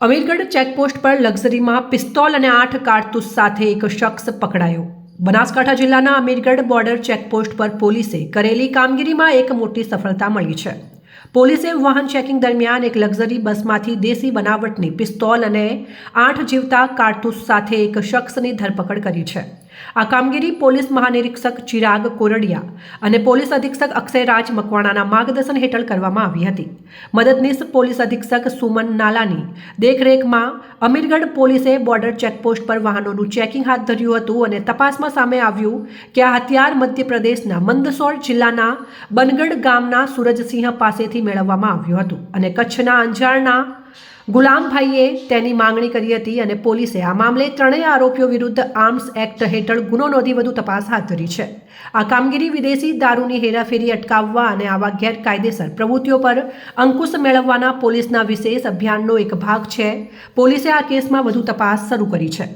Amirgadh checkpost પર લક્ઝરીમાં pistol અને આઠ કારતૂસ સાથે એક શખ્સ પકડાયો. બનાસકાંઠા જિલ્લાના અમીરગઢ બોર્ડર ચેકપોસ્ટ પર પોલીસે કરેલી કામગીરીમાં એક મોટી સફળતા મળી છે. પોલીસે વાહન ચેકિંગ દરમિયાન એક લક્ઝરી બસમાંથી દેશી બનાવટની પિસ્તોલ અને આઠ જીવતા કારતૂસ સાથે એક શખ્સની ધરપકડ કરી છે. આ કામગીરી પોલીસ મહાનિરીક્ષક ચિરાગ કોરડિયા અને પોલીસ અધિક્ષક અક્ષયરાજ મકવાણાના માર્ગદર્શન હેઠળ કરવામાં આવી હતી. મદદનીશ પોલીસ અધિક્ષક સુમન નાલાની દેખરેખમાં અમીરગઢ પોલીસે બોર્ડર ચેકપોસ્ટ પર વાહનોનું ચેકિંગ હાથ ધર્યું હતું અને તપાસમાં સામે આવ્યું કે આ હથિયાર મધ્યપ્રદેશના મંદસોર જિલ્લાના બનગઢ ગામના સૂરજસિંહ પાસેથી મેળવવામાં આવ્યું હતું અને કચ્છના અંજારના ગુલામભાઈએ તેની માંગણી કરી હતી અને પોલીસે આ મામલે ત્રણેય આરોપીઓ વિરુદ્ધ આર્મ્સ એક્ટ હેઠળ ગુનો નોંધી વધુ તપાસ હાથ ધરી છે. આ કામગીરી વિદેશી દારૂની હેરાફેરી અટકાવવા અને આવા ગેરકાયદેસર પ્રવૃત્તિઓ પર અંકુશ મેળવવાના પોલીસના વિશેષ અભિયાનનો એક ભાગ છે. પોલીસે આ કેસમાં વધુ તપાસ શરૂ કરી છે.